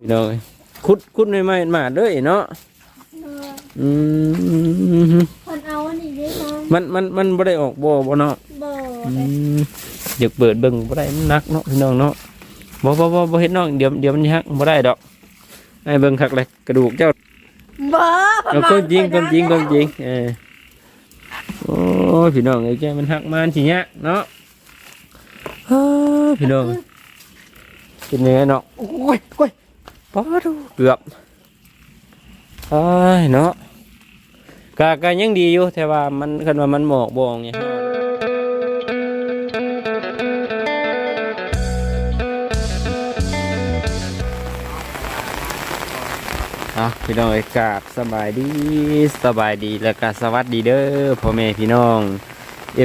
พี่น้องเอ้ยขุดขุดไม่ไม่มาเด้อเนาะเอออืมคนเอาอันนี้ได้น้องมันมันมันบ่ได้ออกบ่บ่เนาะบ่อืมอยากเปิดเบิ่งบ่ได้มันหนักเนาะพี่น้องเนาะบ่บ่บ่บ่เฮ็ดน้องเดี๋ยวเดี๋ยวมันหักบ่ได้ดอกให้เบิ่งคักเลยกระดูกเจ้า บ่เอาความจริงความจริงความจริงเออโอ้ยพี่น้องเอ้ยแกมันหักมันสิยะเนาะเฮ้ยพี่น้องเป็นยังไงเนาะโอ้ยโอ้ย ปอดูเกือบเอ้ยเนาะกะกะยังดีอยู่แต่ว่ามันคันว่ามันหมอกบออกเนี่ยอะพี่น้องเอกาบสบายดีสบายดีแล้วก็สวัสดีเด้อพ่อแม่พี่น้อง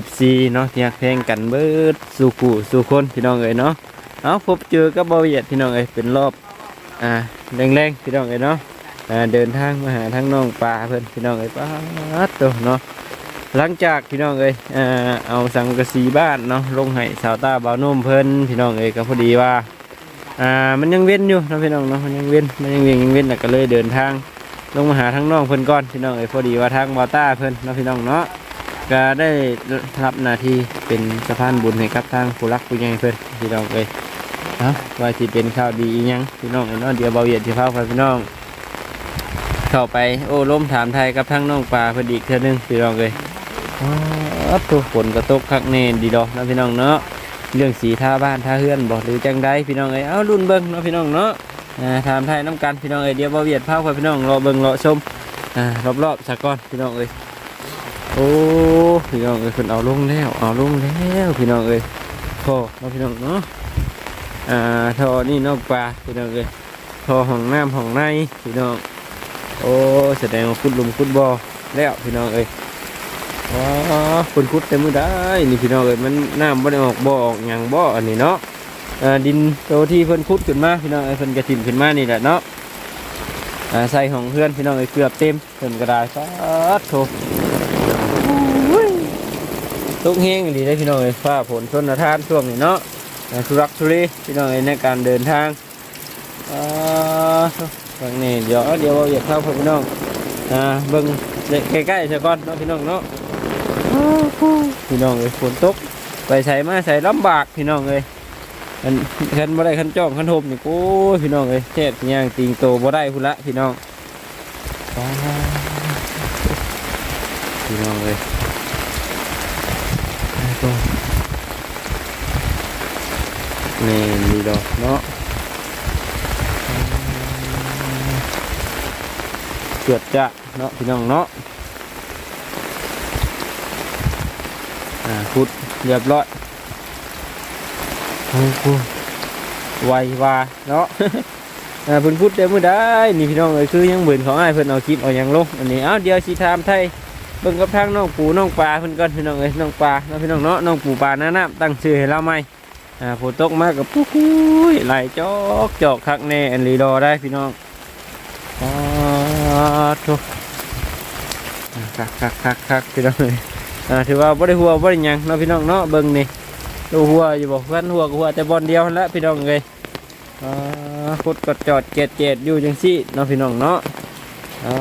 FC เนาะที่รักเพลงกันเบิดสู่กูสู่คนพี่น้องเอ้ยเนาะเอาพบเจอกับบาเหยียดพี่น้องเอ้ยเป็นรอบ อ่าแรงๆพี่น้องเอ้ยเนาะอ่าเดินทางมาหาทั้งน้องปลาเพิ่นพี่น้องเอ้ยป้าดโตเนาะหลังจากพี่น้องเอ้ยอ่าเอาสังกะสีบ้านเนาะลงให้สาวตาบ่าวนุ่มเพิ่นพี่น้องเอ้ยก็พอดีว่าอ่ามันยังเว้นอยู่นะพี่น้องเนาะมันยังเว้นมันยังเว้นยังเว้นแล้วก็เลยเดินทางลงมาหาทั้งน้องเพิ่นก่อนพี่น้องเอ้ยพอดีว่าทางบ่าวต้าเพิ่นเนาะพี่น้องเนาะก็ได้รับหน้าที่เป็นสะพานบุญให้กับทางผู้รักผู้ใหญ่เพิ่นพี่น้องเอ้ย เนาะว่าสิเป็นข่าวดีอีหยังพี่น้องเอ้ยเนาะเดี๋ยวเบาเหยียดสิพาไปพี่น้อง เข้าไปโอ้ล้มถามไทยกับทางน้องปลาพิ่นอีกเทื่อนึงพี่น้องเอ้ยอ๋อตัวฝนกระตกคักแน่ดีดอกนะพี่น้องเนาะเรื่องสีท่าบ้านท่าเฮือนบ่หรือจังใดพี่น้องเอ้ยเอ้ารุ่นเบิ่งเนาะพี่น้องเนาะถามไทยน้ำกันพี่น้องเอ้ยเดี๋ยวเบาเหยียดพาไปพี่น้องรอเบิ่งรอชมอ่ารอบๆสักก่อนพี่น้องเอ้ยโอ้พี่น้องเอ้ยเพิ่นเอาลงแล้วเอาลงแล้วพี่น้องเอ้ยท่อเนาะพี่น้องเนาะ อ่าท่อนี่นอกปลาพี่น้องเอ้ยท่อห้องน้ำห้องในพี่น้องโอ้แสดงว่าขุดลุมขุดบ่อแล้วพี่น้องเอ้ยว้าคนขุดเต็มมือได้นี่พี่น้องเอ้ยมันน้ำบ่ได้ออกบ่อออกหยังบ่ออันนี้เนาะอ่าดินโตที่เพิ่นขุดขึ้นมาพี่น้องเอ้ยเพิ่นกระถิ่มขึ้นมานี่แหละเนาะอ่าใส่ของเพื่อนพี่น้องเอ้ยเกือบเต็มเพิ่นก็ได้สาธุตุกเฮงดีได้พี่น้องเอ้ยฟ้าฝนชนทานช่วงนี้เนาะ ทุรักทุเลพี่น้องเอ้ยในการเดินทางอ่าทางนี้เดี๋ยวเดี๋ยวเราอยากเข้าพี่น้องอ่าเบิ่งใกล้ๆซะก่อนเนาะพี่น้องเนาะอ้าวพี่น้องเอ้ยฝนตกไปใส่มาใส่ลำบากพี่น้องเอ้ยอันคันบ่ได้คันจ้องคันโทมนี่โอ้ยพี่น้องเอ้ยแท้ย่างติงโตบ่ได้พุ่นละพี่น้องอ่าพี่น้องเอ้ย นี่มีดอกเนาะเกิดจะเนาะพี่น้องเนาะอ่าพุดเรียบร้อยโอ้โหไวว่าเนาะอ่าเพิ่นพุดได้มื้อได้นี่พี่น้องเอ้ยคือยังเบิ่นของอ้ายเพิ่นเอาคลิปเอาหยังลงอันนี้เอ้าเดี๋ยวสิถามไทยเบิ่งกับทางน้องปูน้องปลาเพิ่นก่อนพี่น้องเอ้ยน้องปลาน้องพี่น้องเนาะน้องปูปลาหน้าน้ำตั้งชื่อให้เราไหม อ่าฝนตกมากกับปุ๊ยไหลจอกจอกคักแน่อันลีรอได้พี่น้องอ๋อทุกคักคักคักคักพี่น้องเอ้ยอ่าถือว่าบ่ได้หัวบ่ได้หยังเนาะพี่น้องเนาะเบิ่งนี่ดูหัวอยู่บ่เพื่อนหัวกับหัวแต่บอลเดียวแหละพี่น้องเอ้ยอ่าขุดกดจอดเกตเกตอยู่จังซี่เนาะพี่น้องเนาะอ่า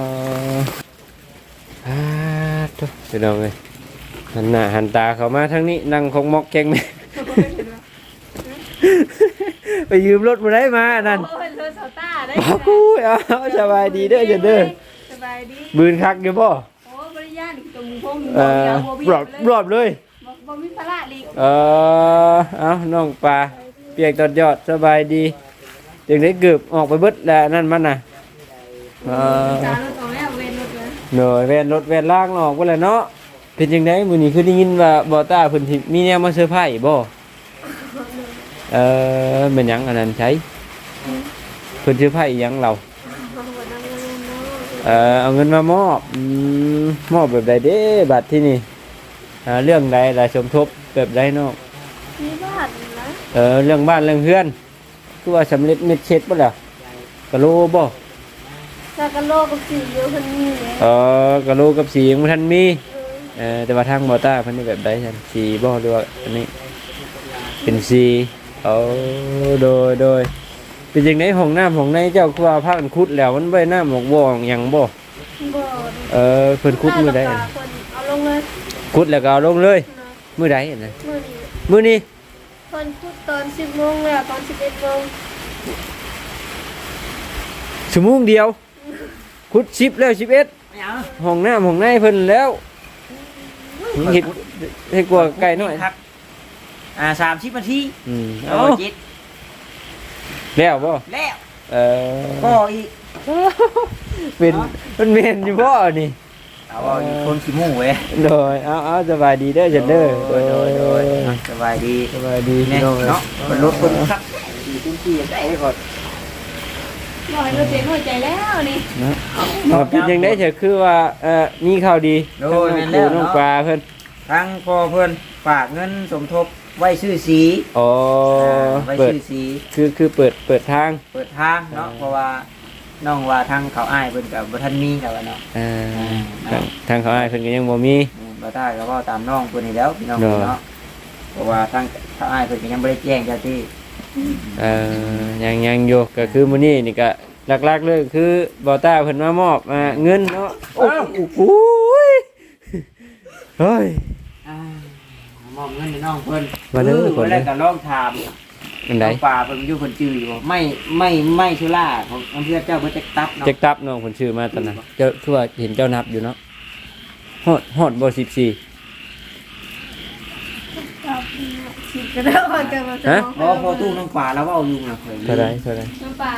อ่าทุกพี่น้องเลยหันหน้าหันตาเข้ามาทางนี้นั่งคงมอกแกงแม่ ไปยืมรถมาได้มานั่นโอ้ยรถสต้าได้บอกกูเอาสบายดีเด้อจะเด้อสบายดีบืนคักอยู่บ่โอ้บริยานตรงพงเอ่อรอบรอบเลยบ่บ่มีพระลีกเออเอาน้องปลาเปียกตอดยอดสบายดีจึงได้เกือบออกไปเบิดแล้วนั่นมันน่ะเออจานรถตรงนี้เวนรถเลยหน่อยแวนรถแวนล่างออกไปแล้วเนาะเป็นยังไงมื้อนี้คือได้ยินว่าบ่ต้าเพิ่นสิมีแนวมาเซอร์ไพรส์บ่ เออเป็นหยังอันนั้นใช้เพิ่นเซอร์ไพรส์หยังเราบ่บ่นำเงินเนาะเออเอาเงินมามอบอืมมอบแบบใดเด้บัตรที่นี่อ่าเรื่องใดล่ะสมทบแบบใดเนาะมีบ้านนะเออเรื่องบ้านเรื่องเฮือนคือว่าสำเร็จเม็ดเช็ดบ่ล่ะกะโลบ่ซากะโลกับสีอยู่เพิ่นมีเลยเออกะโลกับสียังบ่ทันมีเออแต่ว่าทางมอต้าเพันนี่แบบใดฉันสีบ่หรือว่าอันนี้เป็นสี เอาโดยโดยเป็นจังไดห้องน้ำห้องในเจ้าคือว่าพากันขุดแล้วมันบ่ได้น้ำหมอกบ่หยังบ่บ่เออเพิ่นขุดมื้อใดน่าอะจะคนเอาลงเลยขุดแล้วก็เอาลงเลยเนาะมื้อใดอะนะมื้อนี้มื้อนี้คนพูดตอน10โมงแล้วตอน11โมงชั่วโมงเดียวขุด10แล้ว11ห้องน้ำห้องในเพิ่นแล้วเฮ็ดเฮ็ดกว่าไกลหน่อยครับ อ่าสามสิบนาทีอืมโอ้เอาจิตแล้วบ่แล้วเออก็อีก เป็นมันเมนอยู่บ่นี่เอาเอาอีกคนขี้หมูเว้ยโดยเอาเอาสบายดีเด้อจันเด้อโดยโดยโดยสบายดีสบายดีเนี่พี่ยน้องอ้ยเนาะเป็นรถคนขับดีทุกที่ได้ก่อนบ่ให้เราเสียหัวใจแล้วนี่นะเอาเป็นยังได้เถอะคือว่าเอ่อมีข่าวดีโดยทั้แม่งนน้องแล้วปูน้องปเนาะลาเพิ่น ทั้งพ่อเพื่อนฝากเงินสมทบไว้ชื่อสีอ๋อไว้เปิดชื่อสี คือคือเปิดเปิดทาง เปิดทางเนาะเพราะว่าน้องว่าทางเขาอ้ายเพิ่นกับบ่ทันมีแล้วอะเนาะเอ่ออ่าทางทางเขาอ้ายเพิ่นก็ยังบ่มีอืมบ่ได้ก็เว้าตามน้องเพิ่นนี่แล้วพี่น้องเนาะเนาะเพราะว่าทางเขาอ้ายเพิ่นก็ยังบ่ได้แจ้งเจ้าที่เอ่อยังยังอยู่ก็คือมื้อนี้นี่ก็หลักๆเลยคือบอต้าเพิ่นมามอบอ่าเงินเนาะโอ้โหยเฮ้ยอ่า มอบเงินให้น้องเพิ่นมาเด้อเออคนเด้อแล้วก็ลองถามอันใดน้องป่าเพิ่นอยู่เพิ่นจื้ออยู่บ่ไม่ไม่ไม่ชุล่าของอำเภอเจ้าเพิ่นจะตับเนาะเจ็กตับน้องคนชื่อมาตอนนั้นเจ้าทั่วเห็นเจ้านับอยู่เนาะฮอดฮอดบ่สิบสี่ครับสิก็ได้ว่ากันว่าจะฮะเพราะพอตู้น้องป่าแล้วเว้าอยู่นะเคยเท่าไรเท่าไรน้ำปลา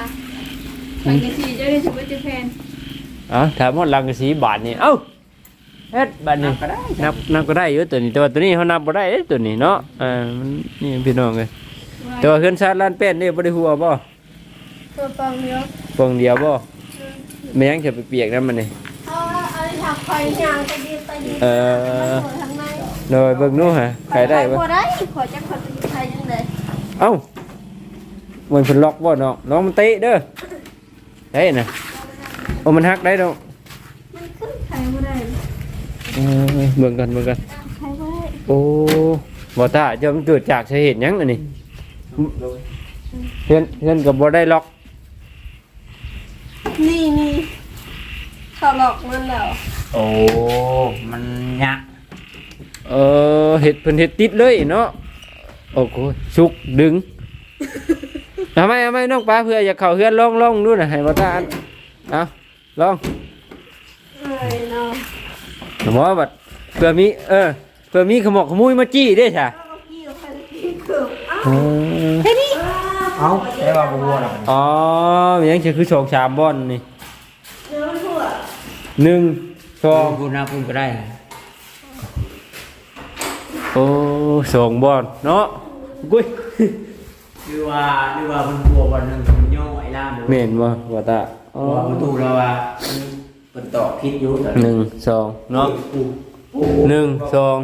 ไปกันสิเจ้าได้ถือว่าจะแพนเอ้าถามฮอดลังกะสีบาทนี่เอ้า เฮ็ดบาทนันี่บก็ได้นับนับก็ได้อยู่ตัวนี้ แต่ว่าตัวนี้เขานับบ่ได้เด้ตัวนี้เนาะอ่ามันนี่พี่น้องเอ้ยแต่ว่าเฮือนชาติล้านแป้นนี่บ่ได้หัวบ่ตัวปังเยอะฟองเดียวบ่แม่งจะไปเปียกนำมันนี่เอาอะไรถักไฟยางไปยืนไปยืนเออทางในโดยเบิ่งนู่นฮะใครได้บ่บ่ได้ขอจะขอจะใครยังไงเอ้ามันเพิ่นล็อกบ่เนาะน้องมันเตะเด้อได้น่ะโอ้มันหักได้ดอกมันขึ้นใครบ่ได้ เออเบิ่งกันเบิ่งกัน ใครบ่ได้โอ้บ่ตาจะมันเกิดจากสาเหตุหยังอันนี้เพื่อนเพื่อนกับบ่ได้ล็อกนี่นี่เขาหลอกมันแล้วโอ้ มันยะเออเห็ดเพิ่นเห็ดติดเลยเนาะโอ้โหสุกดึงทำไมทำไมน้องปลาเพื่ออยากเข้าเฮือนลองลองดูน่ะให้บ่ตาอันเอาลอง หมอบัดเพื่อมีเออเพื่อมีขโมกขโมุยมาจี้เด้จ้ะเอากี้กับใครกี้เกือบอ้าวเออเฮ้ยนี่เอ้าได้ว่าบ่วัวหรอกอ๋อมันยังจะคือสองสามบอนนี่เนื้อมันทั่วหนึ่งสองพูดนะพูดก็ได้ โอ้สองบอนเนาะกุ้ยคือว่าคือว่ามันบัววันหนึงมันย่อไอ้ล่ามเมนบ่บ่ตาอ๋อว่าประตูเราว่ามัน เป็นตอกพิษอยู่แต่หนึ่งสองเนาะหนึ่งสอง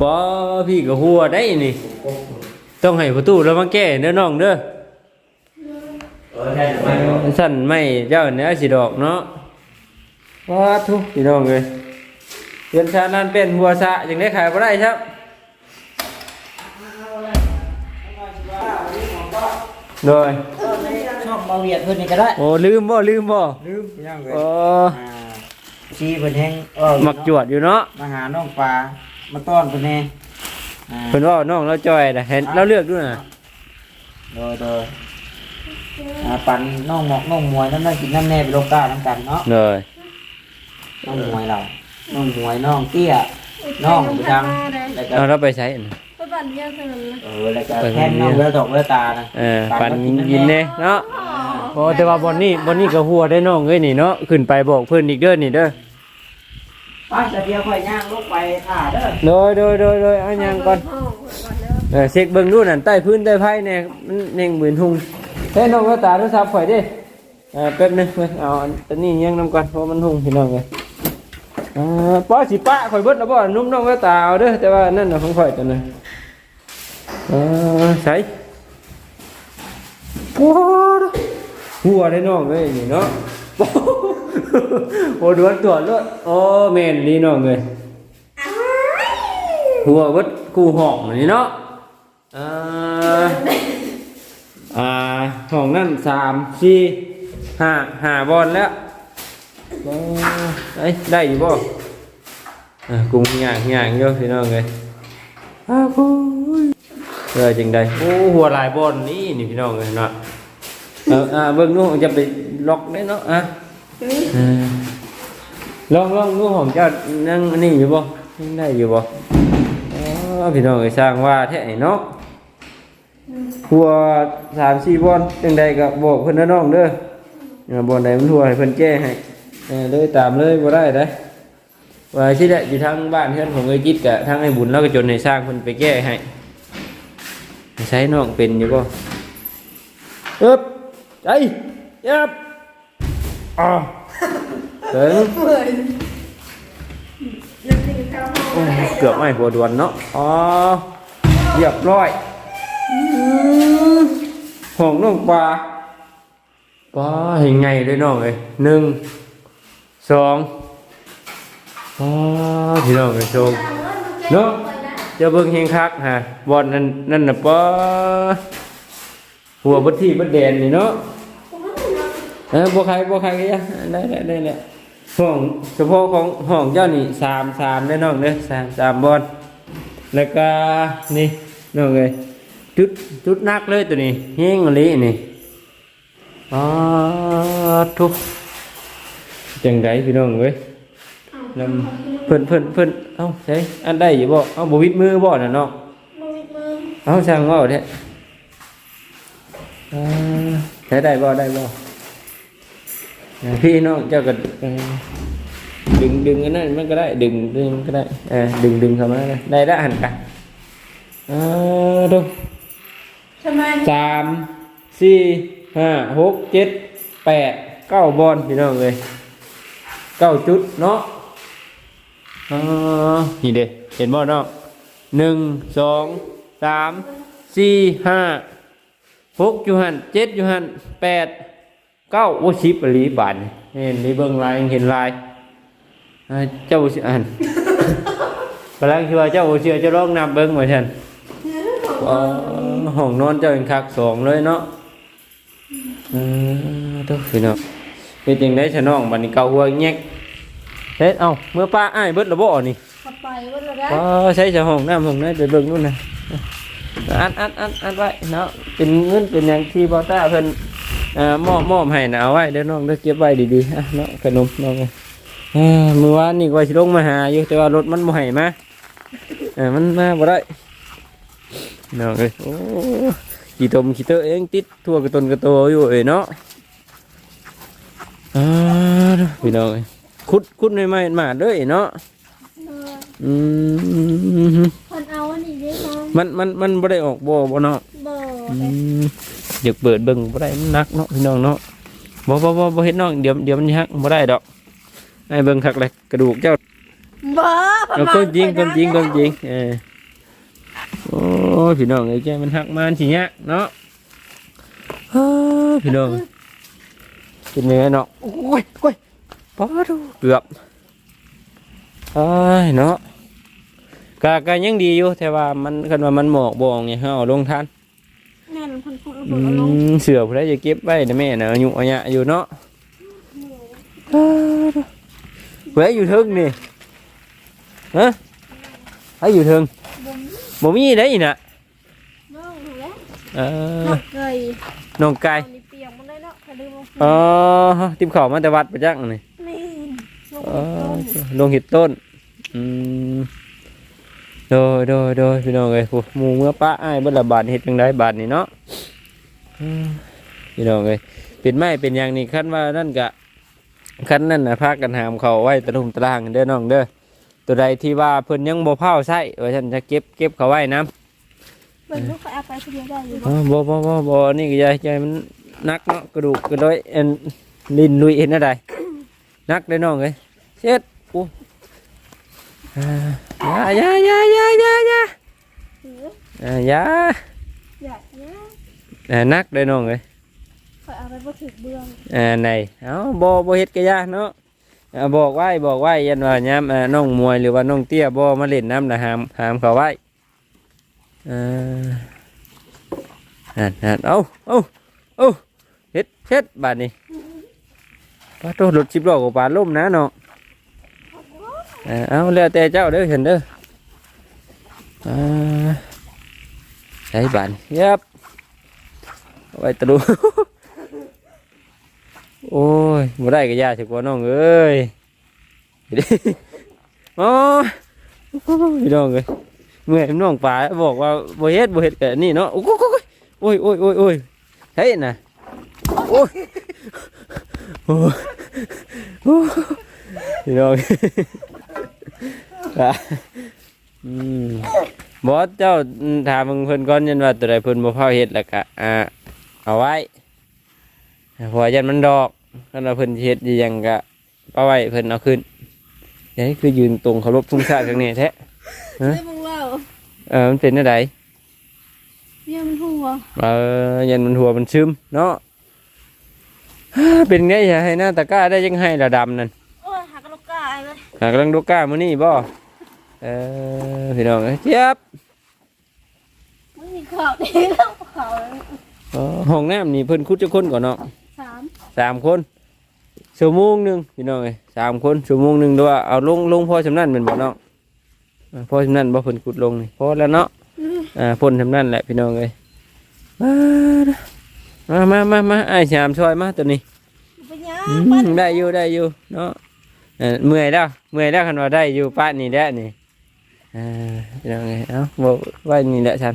ป้อพี่ก็หัวได้นี่ ต้องให้ประตูแล้วมาแก้เด้อน้องเด้อเออใช่ไหมสั่นไม่เจ้าเนื้อสิดอกเนาะว้าทุกพี่น้องเลยเรียนชานันเป็นหัวสะยังได้ขายบ่ได้ครับโดยชอบ มาเวียดเพิ่นนี่ก็ได้ โอ้ลืมบ่ลืมบ่ลืมยังเลยโอ้ชีเพิ่นแฮงเออมักจวดอยู่เนาะมาหาน้องปลามาต้อนเพิ่นแน่อ่าเพิ่นว่าน้องเราจอยน่ะเห็นเราเลือกด้วยน่ะโดยโดยอ่าปั่นน้องหมอกน้องมวยน้ำน่ากินน้ำแน่ไปโลกาน้ำกันเนาะโดยน้องมวยเราน้องมวยน้องเตี้ยน้องไปดังแล้วก็เอาเราไปใช้น่ะไปปั่นเยี่ยมเท่านั้นนะเออแล้วก็แท่นน้องเลือดตกเลือดตานะ เออปันมายินเน่เนาะ โอ้แต่ว่าบอนนี่บอนนี่ก็หัวได้น้องเอ้ยนี่เนาะขึ้นไปบอกเพิ่นอีกเด้อนี่เด้อไปจะเดียวค่อยย่างลูกไปถ่าเด้อโดยโดยโดยโดยเอายังก่อนห้องก่อนเด้อเออเช็คเบิ่งดูนั่นใต้พื้นใต้ไผ่เนี่ยมันเน่งเหมือนหุงเฮ้ยน้องก็ตาโทรศัพท์ข่อยดิเออแป๊บหนึงเว้ยเอาอันตัวนี้ยังนำก่อนเพราะมันหุงพี่น้องเลยอ่าป้อสิป้าข่อยเบิดแล้วบ่นุ่มน้องก็ตาเอาเด้อแต่ว่านั่นน่ะของข่อยตัวนึงเออใส่โอ้โหัวได้น้องเลยนี่เนาะโอ้ดวนตัวรถโอ้แม่นดีน้องเลยหัวเบิดกูห้องนี่เนาะอ่าอ่าห้องนั่นสามสี่ห้าห้าบอลแล้วบ่เอ้ยได้อยู่บ่อ่ากุ้งย่างย่างอยู่พี่น้องเลยอ้าวโอ้ยเออจังใดโอ้หัวลายบอลนี่นี่พี่น้องเลยเนาะ เอออ่าเบิ่งนู่นจะไปล็อกได้เนาะอะเออลองลองนู่นของเจ้านั่งอันนี่อยู่บ่ยังได้อยู่บ่อ๋อพี่น้องเลยสร้างว่าแท้ไอ้เนาะทัวสามสี่บอลจังใดก็บอกเพิ่นนะน้องเด้อเออบอลใดมันทัวให้เพิ่นแก้ให้เออเลยตามเลยบ่ได้เด้อว่าสิได้อยู่ทางบ้านเพื่อนของเอ้ยจิตกะทางไอ้บุญแล้วก็จนให้สร้างเพิ่นไปแก้ให้ใช้น้องเป็นอยู่บ่เอ๊บ ใจยับอ่าถึงเหมือนนั่นคือข้าวหอโอ้มยเกือบไม่หัวด่วนเนาะอ๋อเรียบร้อยห้องน้องปลาปลาเห็นไงเลยน้องเลยหนึ่งสองปลาพี่น้องเลยชมเนาะจะเบิ่งเฮงคักฮะบอลนั่นนั่นน่ะปลาหัวบดที่บดแดนนี่เนาะ เออบัวใครบัวใครก็ยังได้ได้ได้แหละห้องเฉพาะของห้องเจ้านี่สามสามได้น้องเด้อสามสามบอลแล้วก็นี่น้องเลยจุดจุดนักเลยตัวนี้เฮงอลีนี่อ๋อทุกจังไดพี่น้องเว้ยนำเพิ่นเพิ่นเพิ่นเอ้าใช่อันได้อยู่บ่เอ้าบ่วิดมือบ่น่ะเนาะมือมือเอ้าช่างเว้าแท้อ่าใช้ได้บ่ได้บ่อ่า พี่น้องเจ้าก็เอ่อดึงดึงอันนั้นมันก็ได้ ดึงดึงก็ได้เออดึงดึงเข้ามาได้ได้ได้หันกันอ่าดูทำไมสามสี่ห้าหกเจ็ดแปดเก้าบอลพี่น้องเลยเก้าจุดเนาะอ่านี่เด้เห็นบอลเนาะหนึ่งสองสามสี่ห้าหกอยู่หันเจ็ดอยู่หันแปด เก้าโอ้ชิบอหลีบานนี่เห็นนี่เบิ่งลายเห็นลายอ่าเจ้าสิอันกำลังคิดว่าเจ้าเชื่อจะลองนับเบิ่งว่าฉันอ๋อห้องนอนเจ้าเป็นคักสองเลยเนาะเออตัวพี่น้องเป็นจังได้ชะน้องบัดนี้เกาหัวแยกเฮ็ดเอ้าเมื่อป้าอ้ายเบิดและบ่นี่ขับไปวันละได้อ๋อใช้ชะห้องน้ำห้องนั้นไปเบิ่งนู่นน่ะอัดอัดอัดอัดไว้เนาะเป็นเงินเป็นหยังที่บ่ต้าเพิ่นเอ่อ มอบมอบให้น่ะเอาไว้เด้อน้องเด้อเก็บไว้ดีๆอะเนาะขนมน้องเอ้ยเอ้อมื้อวานนี่ก็ว่าสิลงมาหาอยู่แต่ว่ารถมันบ่ให้มาเออมันมาบ่ได้น้องเอ้ยโอ้กี่ตมกี่เตอเองติดทั่วกระตนกระโตอยู่เอ้ยเนาะอ่าพี่น้องเอ้ยขุดขุดไม่ไม่มาเด้อยเนาะอืมคนเอาอันนี้ได้ไหมมันมันมันบ่ได้ออกบ่บ่เนาะบ่ อืมอยากเปิดเบิ่งบ่ได้มันหนักเนาะพี่น้องเนาะบ่บ่บ่บ่เฮ็ดน้องเดี๋ยวเดี๋ยวมันหักบ่ได้ดอกไอ้เบิ่งคักเลยกระดูกเจ้าบ่เอาก้มจริงก้มจริงก้มจริงเออโอ้ยพี่น้องไอ้แกมันหักมันสิยะเนาะเฮ้ยพี่น้องเป็นยังไงเนาะโอ้ยโอ้ยปอดูเกือบเอ้ยเนาะกะกะยังดีอยู่แต่ว่ามันคันว่ามันหมอกบ่ออกเนี่ยเฮาเอาลงทันแม่น พันคนอืเอาลงมเสือผู้ใดจะเก็บไว้นะแม่น่ะอายุอายุอยู่เนาะเอ้ยเว้ยอยู่เทึงนี่ฮะไอ้อยู่เทึงบ่มีบ่มีได้อีน่ะน้องถูกแล้วเออน้องไก่น้องไก่เอานี่เปียกมันได้เนาะถ้าลืมเอาอ๋อติมข้าวมาแต่วัดประจักษ์นี่ นี่ลงอ๋อต้นลงเห็ดต้น อืม โดยโดยโดยพี่น้องเอ้ยโอ้หมู่เมื่อป้าอ้ายเบิ่ละบาทเฮ็ดจังไดบาทนี่เนาะอืมพี่น้องเอ้ยเป็นไม้เป็นหยังนี่คันว่านั่นกะคันนั่นน่ะพากันหามเขาไว้ตะลุมตะลางเด้อน้องเด้อตัวใดที่ว่าเพิ่นยังบ่เผาใช้ว่าฉันจะเก็บเก็บเขาไว้นํเบิ่งลูกเขาเอาไปคนเดียวได้อยู่อ๋อบ่บ่บ่บ่นี่ก็ยายใจมันนักเนาะกระดูกกระด้อยเอ็นลิ้นลุยเห็นอะไรนักเลยน้องเอ้ยเช็ด โอ้อ่าอย่าอย่าอย่าอย่าอย่าหืออ่าอย่าอยากนะอ่านักเลยน้องเอ้ยคอยเอาไปบ่ถึงเบื้องอ่าไหนเอ้าบ่บ่เฮ็ดกะยาเนาะอ่าบอกไว้บอกไว้ยันว่ายามอ่าน้องมวยหรือว่าน้องเตี้ยบ่มาเล่นน้ำนะหามหามเขาไว้อ่านั่นนั่นเอ้าเอ้าโอ้เฮ็ดเฮ็ดบาดนี้ปลาโตรถสิบล้อกับปลาล่มนะเนาะ เออเอาแล้วแต่เจ้าเด้อเห็นเด้อใช้บานยับไว้ตะลุโอ้ยบ่ได้ก็ยาสิกว่าน้องเอ้ยโอ้ยน้องเอ้ยเมื่อยน้องป่าบอกว่าบ่เฮ็ดบ่เฮ็ดก็นี่เนาะโอ้ยโอ้ยโอ้ยโอ้ยโอ้ยเฮ้ยน่ะโอ้ยโอ้ยโอ้ยพี่น้อง อะอืมบอสเจ้าถามมึงเพิ่นก่อนยันว่าตัวใดเพิ่นบ่พาเฮ็ดแล้วก็อ่าเอาไว้เพราะว่ายันมันดอกคันว่าเพิ่นสิเฮ็ดอีหยังก็เอาไว้เพิ่นเอาขึ้นเดี๋ยวนี้คือยืนตรงเคารพทุ่งชาติข้างนี้แท้ฮะได้มึงเล่าเออมันเป็นจังไดเนี่ยมันหัวเออยันมันหัวมันซึมเนาะเป็นไงอย่าให้หน้าตะกร้าได้ยังให้ระดำนั่นโอ้ยหักกระโหลกกาไอ้เลยหากำลังดูกล้ามื้อนี้บ่ เออพี่น้องเอ้ยเจี๊ยบมึงมีข่าวดีแล้วข่าวเออห้องน้ำนี่เพิ่นคุดจะคนก่อนเนาะสามสามคนชั่วโมงหนึ่งพี่น้องเอ้ยสามคนชั่วโมงหนึ่งด้วยเอาลงลงพอสำนันเป็นบ่เนาะเออพอสำนันบ่เพิ่นขุดลงนี่พอแล้วเนาะอ่าพ่นสำนันแหละพี่น้องเอ้ยมามามามาไอ้ายชามช่วยมาตัวนี้ ไปย่าอืปั้นมได้อยู่ได้อยู่เนาะเออเมื่อยแล้วเมื่อยแล้วคันว่าได้อยู่ป้านี่แหละนี่อ่า พี่น้องเอ้ยเอ้าบ่ไว้นี่แหละฉัน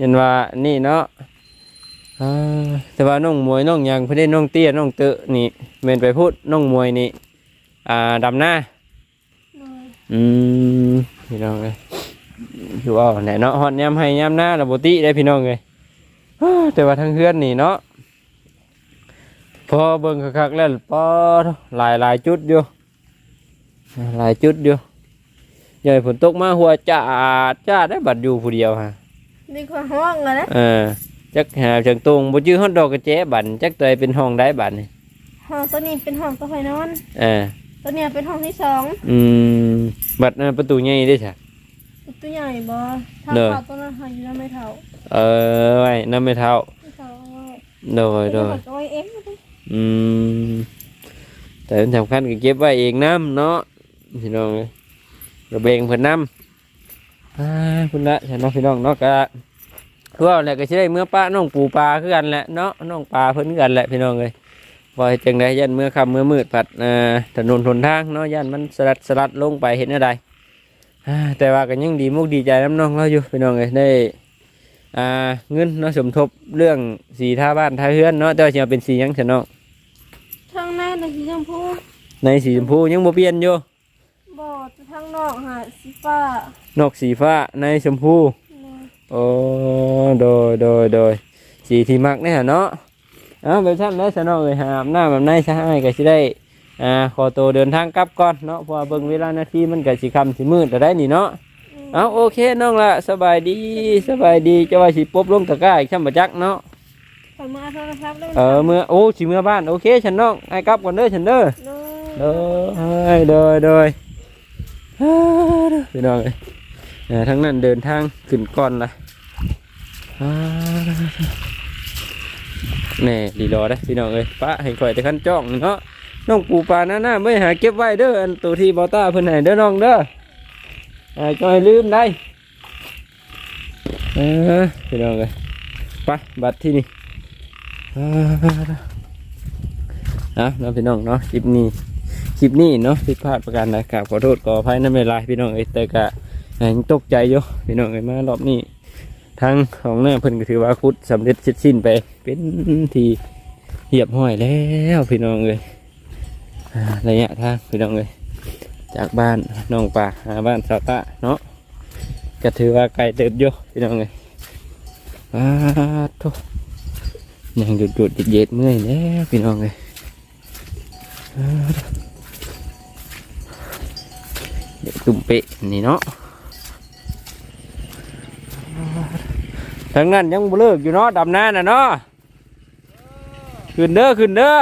ยันว่านี่เนาะอ่าแต่ว่าน้องมวยน้องหยังเพื่อนน้องเตี้ยน้องเตอะนี่เมนไปพูดน้องมวยนี่อ่าดำหน้าเลยอืมพี่น้องเลยอยู่เอาไหนเนาะฮอดยามให้ยามหน้าระบบติได้พี่น้องเลยอ้าแต่ว่าทางเพื่อนนี่เนาะพอเบิ่งคักๆแล้วปอหลายหลายจุดอยู่หลายจุดอยู่ ใหญ่ฝนตกมาหัวจ้าดจ้าดได้บัดอยู่ผู้เดียวฮะนี่คือห้องอะนะเออจักหาจังตรงบ่ชื่อฮอดดอกกระแจบันจักตัวใดเป็นห้องได้บันนี่ห้องตัวนี้เป็นห้องตัวไฟนอนเออตัวเนี้ยเป็นห้องที่สองอืมบัดนั้นประตูใหญ่เด้จ้ะตัวใหญ่บ่ถ้าเด้อข่าวตัวนั้นหาอยู่แล้วไม่เท่าเออไว้นำไม่เท่าไม่เท่าเอาไว้โดยโดยเอาไว้เองอืมแต่มันสำคัญก็เก็บไว้เองน้ำเนาะพี่น้องเอ้ย ระเบงเพิ่นน้ำอ่าคุณละฉันเนาะพี่น้องเนาะก็คือว่าแหละก็สิได้เมื่อป้าน้องปูปลาคือกันแหละเนาะน้องปลาเพิ่นคือกันแหละพี่น้องเอ้ยว่าเฮ็ดจังไดยันเมื่อค่ำเมื่อมืดผัดอ่าถนนหนทางเนาะยันมันสลัดสลัดลงไปเห็นอะไรอ่าแต่ว่าก็ยังดีมุกดีใจน้ำน้องเราอยู่พี่น้องเอ้ยได้อ่าเงินเนาะสมทบเรื่องสีท่าบ้านท่าเฮือนเนาะแต่ว่าจะเป็นสีหยังฉันเนาะทางในน่ะสีชมพูในสีชมพูยังบ่เปลี่ยนอยู่ บ่ทางนอกหาสีฟ้านอกสีฟ้าในชมพูเลยโอ้โดยโดยโดยสีที่มักเนี่ยเนาะเอ้าแบบท่านได้สนองเลยหาอาบน้ำแบบไหนซะให้ก็สิได้อ่าขอตัวเดินทางกลับก่อนเนาะเพราะว่าเบิ่งเวลานาทีมันก็สิค่ำสิมืดแต่ได้นี่เนาะเอาโอเคน้องละสบายดีสบายดีจะว่าสิปบลงตะกร้าอีกช่ำประจักเนาะขอมาโทรศัพท์ได้ไหมเออเมื่อโอ้สิเมื่อบ้านโอเคฉันน้องให้กลับก่อนเด้อฉันเด้อเลยโดยโดยโดยฮ่าเด้อ พี่น้องเอ้ยทั้งนั้นเดินทางขึ้นก่อนละแน่ดีรอได้พี่น้องเอ้ยป้าให้ข่อยแต่ขั้นจ้องเนาะน้องปูปลาหน้าหน้าไม่หาเก็บไว้เด้ออันตัวที่บอต้าเพิ่อนให้เด้อน้องเด้ออ่าจอยลืมได้เออพี่น้องเอ้ยไปบัตรที่นี่อ่าเอาพี่น้องเนาะคลิปนี้ คลิปนี้เนาะผิดพลาดประการใดกราบขอโทษขออภัยนั่นไม่ไรพี่น้องเอ้ยแต่กะยังตกใจอยู่พี่น้องเอ้ยมารอบนี้ทางของเนื้อเพิ่นก็ถือว่าคุดสำเร็จเสร็จสิ้นไป เป็นทีเหยียบห้อยแล้วพี่น้องเอ้ยอ่าระยะทางพี่น้องเอ้ยจากบ้านน้องป่าหาบ้านสาวตาเนาะก็ถือว่าไกลเติบอยู่พี่น้องเอ้ยอ้าทุกยังหยุดหยุดเย็ดเมื่อยแล้วพี่น้องเอ้ย ตุ่มเปะนี่เนาะทางนั้นยังบ่เลิกอยู่เนาะดำน้าน่ะเนาะขึ้นเด้อขึ้นเด้อ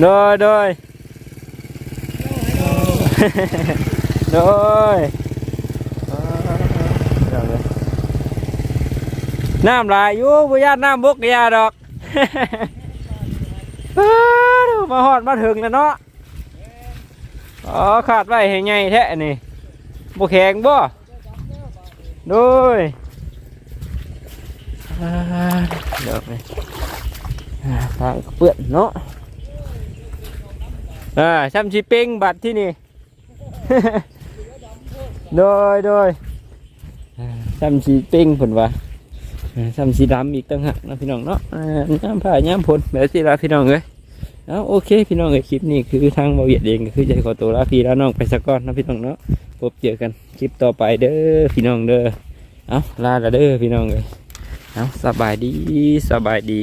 โดยโดยโดยน้ำลายอยู่บ่ยานน้ำบกกยาดอก มาฮอดมาถึงแล้วเนาะอ๋อขาดไว้ให้ไงแท้นี่บ่แข็งบ่ดยอ่าเดี๋ยวไปทางเปื้อนเนาะอ่าช้ำชิเป้งบัตรที่นี่โดยโดยช้ำชีเป้งผลว่า ทำสีดำอีกต่างหากนะพี่น้องเนาะน้ำผ่าย้ำผลแบบสีละพี่น้องเลยเอาโอเค พี่น้องเลยคลิปนี้คือทางเบาเหยียดเองคือใจขอตัวลาพี่แล้วน้องไปสักก้อนนะพี่น้องเนาะพบเจอกันคลิปต่อไปเด้อพี่น้องเด้อเอาลาละเด้อพี่น้องเลยเอาสบายดีสบายดี